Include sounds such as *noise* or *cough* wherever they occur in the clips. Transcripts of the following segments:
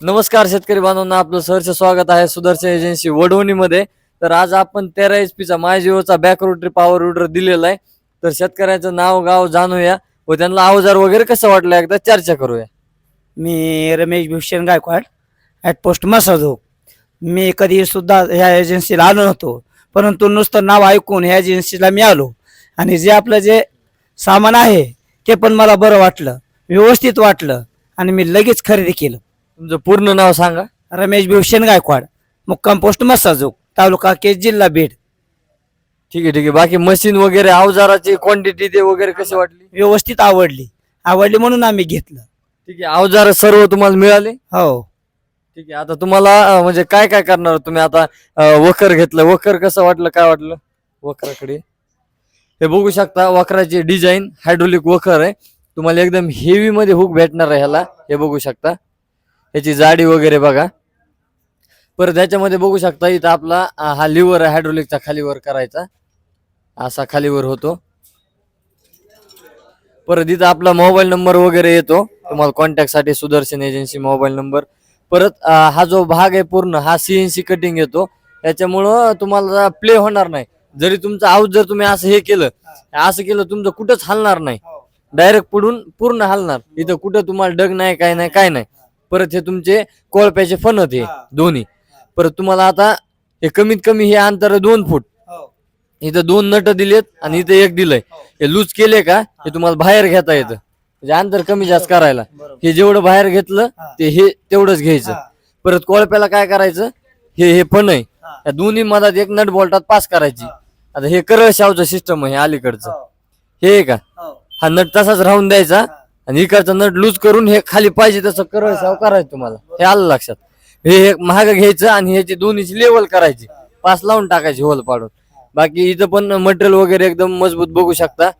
नमस्कार शेतकरी बांधवांना आपलं सहर्ष स्वागत आहे सुदर्शन एजन्सी वडवणीमध्ये. तर आज आपण तेरा एच पीचा मायजिओचा बॅक रोटरी पॉवर रुडर दिलेला आहे. तर शेतकऱ्याचं नाव गाव जाणूया व त्यांना अवजार वगैरे कसं वाटलं एकदा चर्चा करूया. मी रमेश भूषण गायकवाड ॲट पोस्ट मसाजो. मी कधी सुद्धा ह्या एजन्सीला आलो नव्हतो परंतु नुसतं नाव ऐकून ह्या एजन्सीला मी आलो. आणि जे आपलं जे सामान आहे ते पण मला बरं वाटलं व्यवस्थित वाटलं आणि मी लगेच खरेदी केलं. तुमचं पूर्ण नाव सांगा. रमेश भूषण गायकवाड मुक्काम पोस्ट मसाजोग तालुका केस जिल्हा बीड. ठीक आहे ठीक आहे. बाकी मशीन वगैरे अवजाराची क्वांटिटी ते वगैरे कशी वाटली? व्यवस्थित आवडली. आवडली म्हणून आम्ही घेतलं. ठीक आहे अवजार सर्व तुम्हाला मिळाले? हो. ठीक आहे आता तुम्हाला अं, म्हणजे काय काय करणार तुम्ही? आता अं, वखर घेतलं. वखर कसं वाटलं काय वाटलं? वखराकडे. हे बघू शकता वखराची डिझाईन हायड्रोलिक वखर आहे. तुम्हाला एकदम हेवी मध्ये हुक भेटणार आहे ह्याला. हे बघू शकता. ह्याची जाडी वगैरे बघा. परत ह्याच्यामध्ये बघू शकता इथं आपला हा लिव्हर आहे हायड्रोलिकचा खालीवर करायचा. असा खालीवर होतो. परत इथं आपला मोबाईल नंबर वगैरे येतो. तुम्हाला कॉन्टॅक्टसाठी सुदर्शन एजन्सी मोबाईल नंबर परत हा जो भाग आहे पूर्ण हा सीएनसी कटिंग येतो. त्याच्यामुळं तुम्हाला प्ले होणार नाही. जरी तुमचं आऊट जर तुम्ही असं हे केलं असं केलं तुमचं कुठंच हलणार नाही. डायरेक्ट पुढून पूर्ण हलणार. इथं कुठं तुम्हाला डग नाही काय नाही काय नाही. परत हे तुमचे कोळप्याचे फणत हे. दोन्ही. परत तुम्हाला आता हे कमीत कमी हे अंतर आहे दोन फूट. इथं दोन नट दिलेत आणि इथं एक दिलंय. हे. लूज केले का? हे. तुम्हाला बाहेर घेता येतं. म्हणजे अंतर कमी जास्त करायला. हे जेवढं बाहेर घेतलं ते हे तेवढंच घ्यायचं. परत कोळप्याला काय करायचं? हे हे पण आहे. या दोन्ही मधात एक नट बोल्टात पास करायची. आता हे करळ शावचं सिस्टम आहे हे अलीकडचं. हे. आहे का? हा. नट तसाच राहून द्यायचा. आणि इकडचा नट लूज करून हे खाली पाहिजे तसं करळ शाव करायचं तुम्हाला. हे आलं लक्षात. हे हे महाग घ्यायचं आणि ह्याची दोन्हीची लेवल करायची. पास लावून टाकायची होल पाडून. बाकी इथं पण मटेरियल वगैरे एकदम मजबूत बघू शकता.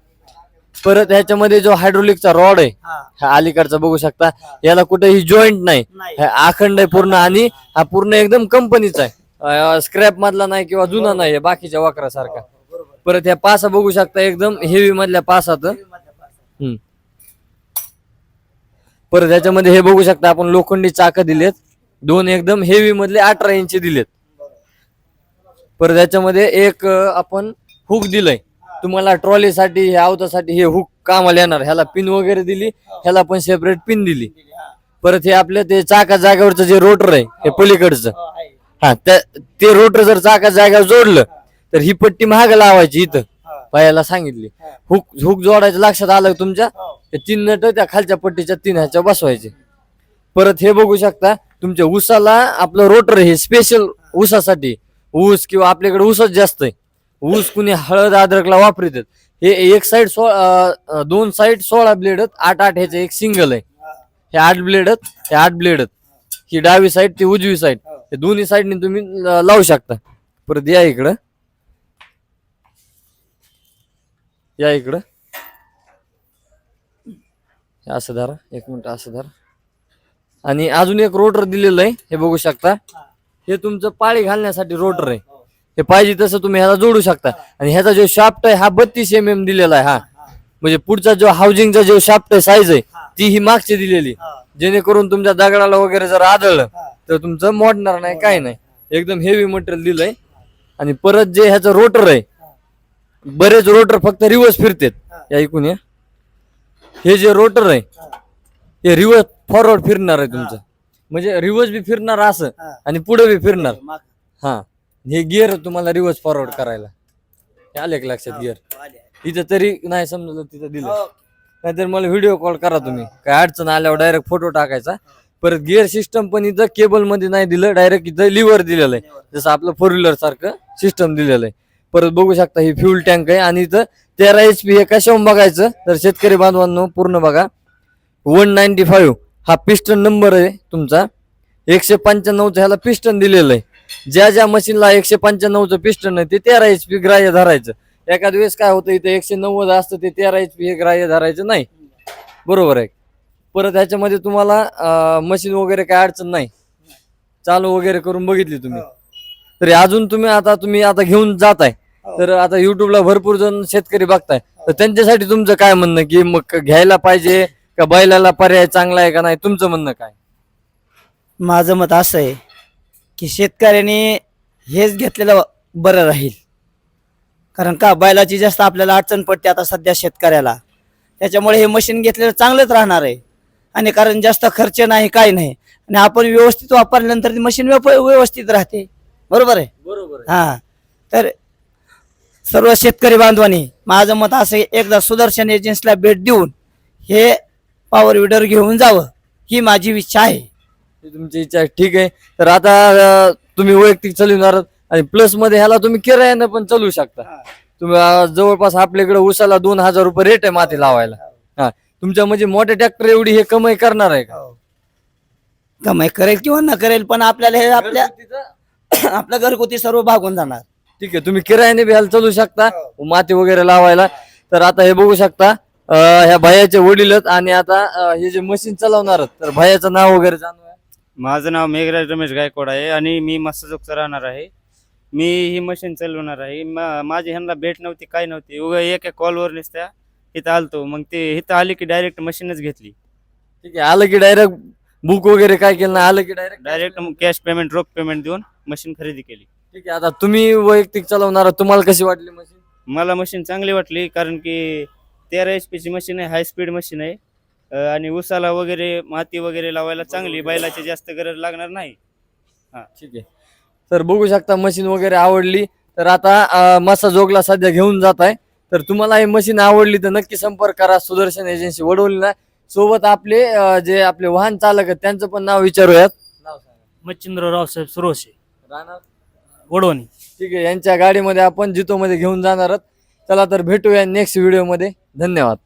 परत ह्याच्यामध्ये जो हायड्रोलिकचा रॉड आहे हा. अलीकडचा बघू शकता. याला कुठेही जॉईंट नाही. हे अखंड आहे पूर्ण आणि हा पूर्ण एकदम कंपनीचा आहे. स्क्रॅप मधला नाही किंवा जुना नाही आहे बाकीच्या वाकरासारखा. परत ह्या पासा बघू शकता एकदम हेवी मधल्या पासात. हम्म. परत ह्याच्यामध्ये हे बघू शकता आपण लोखंडी चाक दिलेत. दोन एकदम हेवी मधले अठरा इंची दिलेत. परत याच्यामध्ये एक आपण हुक दिलंय. तुम्हाला ट्रॉलीसाठी हे अवतासाठी हे हुक कामाला येणार. ह्याला पिन वगैरे दिली ह्याला पण सेपरेट पिन दिली. परत हे आपल्या ते चाका जागेवरचं जे रोटर आहे हे पलीकडचं. हा ते रोटर जर चाका जागेवर जोडलं तर ही पट्टी महाग लावायची इथं. पायाला सांगितली. हुक हुक जोडायचं लक्षात आलं का तुमच्या? ते तीन नट त्या खालच्या पट्टीच्या तीन ह्याच्या बसवायचे. परत हे बघू शकता तुमच्या ऊसाला आपलं रोटर हे स्पेशल ऊसासाठी. ऊस किंवा आपल्याकडे ऊसच जास्त आहे. ऊस कुणी हळद अद्रकला वापरतात. हे एक साइड सोळा दोन साइड सोळा ब्लेड आठ आठ ह्याचे एक सिंगल आहे. हे. आठ ब्लेड हे आठ ब्लेड ही डावी साइड ती उजवी साइड हे. दोन्ही साइडने तुम्ही लावू शकता. परत या इकडं. या इकडं. असं धरा एक मिनिट असं धरा. आणि अजून एक रोटर दिलेलं आहे हे बघू शकता. हे तुमचं पाळी घालण्यासाठी रोटर आहे. हे पाहिजे तसं तुम्ही ह्याला जोडू शकता. आणि ह्याचा जो शाफ्ट आहे हा बत्तीस एम एम दिलेला आहे हा. म्हणजे पुढचा जो हाऊसिंगचा जो शाफ्ट आहे साईज आहे ती ही मागची दिलेली. जेणेकरून तुमच्या दगडाला वगैरे जर आदळलं तर तुमचं मोडणार नाही काय नाही. एकदम हेवी मटेरियल दिलंय. आणि परत जे ह्याचं रोटर आहे बरेच रोटर फक्त रिवर्स फिरतात. या ऐकून या. हे जे रोटर आहे हे. रिवर्स फॉरवर्ड फिरणार आहे तुमचं. म्हणजे रिवर्स बी फिरणार असं आणि पुढे बी फिरणार. हा. हे गिअर तुम्हाला रिवर्स फॉरवर्ड करायला. हे आले का लक्षात गिअर इथं तरी नाही समजलं तिथं दिलं. नाहीतर मला व्हिडिओ कॉल करा तुम्ही. काय अडचण आल्यावर डायरेक्ट फोटो टाकायचा. परत गिअर सिस्टम पण इथं केबलमध्ये नाही दिलं डायरेक्ट इथं लिव्हर दिलेलं आहे. जसं आपलं फोर व्हीलर सारखं सिस्टम दिलेलं आहे. परत बघू शकता ही फ्युल टँक आहे आणि इथं तेरा एच पी हे कशाहून बघायचं? तर शेतकरी बांधवांनो पूर्ण बघा. वन नाईन्टी फाईव्ह हा पिस्टन नंबर आहे तुमचा. एकशे पंच्याण्णवचं ह्याला पिस्टन दिलेलं आहे. ज्या ज्या मशीनला एकशे पंच्याण्णवचं पिस्टन आहे ते तेरा एच पी ग्राह्य धरायचं. एखाद वेळेस काय होतं इथं एकशे नव्वद असतं ते तेरा एच पी हे ग्राह्य धरायचं नाही. बरोबर आहे. परत ह्याच्यामध्ये तुम्हाला मशीन वगैरे काय अडचण नाही. चालू वगैरे करून बघितली तुम्ही. हो. तरी अजून तुम्ही आता तुम्ही आता घेऊन जाताय. तर आता युट्यूबला भरपूर जण शेतकरी बघताय. तर त्यांच्यासाठी तुमचं काय म्हणणं? की मग घ्यायला पाहिजे का बैलाला पर्याय चांगला आहे का नाही? तुमचं म्हणणं काय? माझं मत असं आहे की शेतकऱ्यांनी हेच घेतलेलं बरं राहील. कारण का? बैलाची जास्त आपल्याला अडचण पडते आता सध्या शेतकऱ्याला. त्याच्यामुळे हे मशीन घेतलेलं चांगलंच राहणार आहे. आणि कारण जास्त खर्च नाही काही नाही. आणि आपण व्यवस्थित वापरल्यानंतर मशीन व्यवस्थित राहते. बरोबर आहे? बरोबर हा. तर सर्व शेतकरी बांधवांनी माझं मत असं आहे, एकदा सुदर्शन एजन्सीला भेट देऊन हे पॉवर विडर घेऊन जावं ही माझी इच्छा आहे. तुमची इच्छा आहे. ठीक आहे. तर आता अं, तुम्ही वैयक्तिक चालवणार आहात आणि प्लसमध्ये ह्याला तुम्ही किरायानं पण चालू शकता. तुम्ही अं, जवळपास आपल्याकडे उसाला दोन हजार रुपये रेट आहे माती लावायला. हा. तुमच्या म्हणजे मोठ्या ट्रॅक्टर एवढी हे कमाई करणार आहे का? कमाई करेल किंवा न करेल पण आपल्याला हे आपल्या *coughs* आपल्या घरगुती सर्व भागून जाणार. ठीक आहे तुम्ही किरायाने बी ह्याला चालू शकता माती वगैरे लावायला. तर आता हे बघू शकता अं, ह्या भैयाचे वडील आहेत आणि आता अं, हे जे मशीन चालवणार आहेत, तर भैयाचं नाव वगैरे जाणूया माझं नाव मेघराज रमेश गायकवाड आहे आणि मी मस्सजोगचा राहणार आहे. मी ही मशीन चालवणार आहे. मा- माझी ह्यांना भेट नव्हती काय नव्हती. उगा एका कॉलवर नुसत्या इथं आलतो. मग ते इथं आली की डायरेक्ट मशीनच घेतली. ठीक आहे आलं की डायरेक्ट बुक वगैरे काय केलं ना आलं की डायरेक्ट डायरेक्ट कॅश पेमेंट रोख पेमेंट देऊन मशीन खरेदी केली. ठीक आहे आता तुम्ही वैयक्तिक चालवणार तुम्हाला कशी वाटली मशीन मला मशीन चांगली वाटली कारण की तेरा एच पीची मशीन आहे हाय स्पीड मशीन आहे. अं, आणि उसाला वगैरे माती वगैरे लावायला चांगली बैलाची जास्त गरज लागणार नाही. ठीक आहे. तर बघू शकता मशीन वगैरे आवडली. तर आता अं, मसा जोगला सध्या घेऊन जात आहे. तर तुम्हाला ही मशीन आवडली तर नक्की संपर्क करा. सुदर्शन एजन्सी वडवली ना. सोबत आपले अं, जे आपले वाहन चालक आहेत त्यांचं पण नाव विचारूयात. नाव सांगा. मच्छिंद्र रावसाहेब सुरोशे. राहणार? वडवणी ठीक आहे यांच्या गाडीमध्ये आपण जितोमध्ये घेऊन जाणार आहोत. चला तर भेटूया नेक्स्ट व्हिडिओमध्ये धन्यवाद.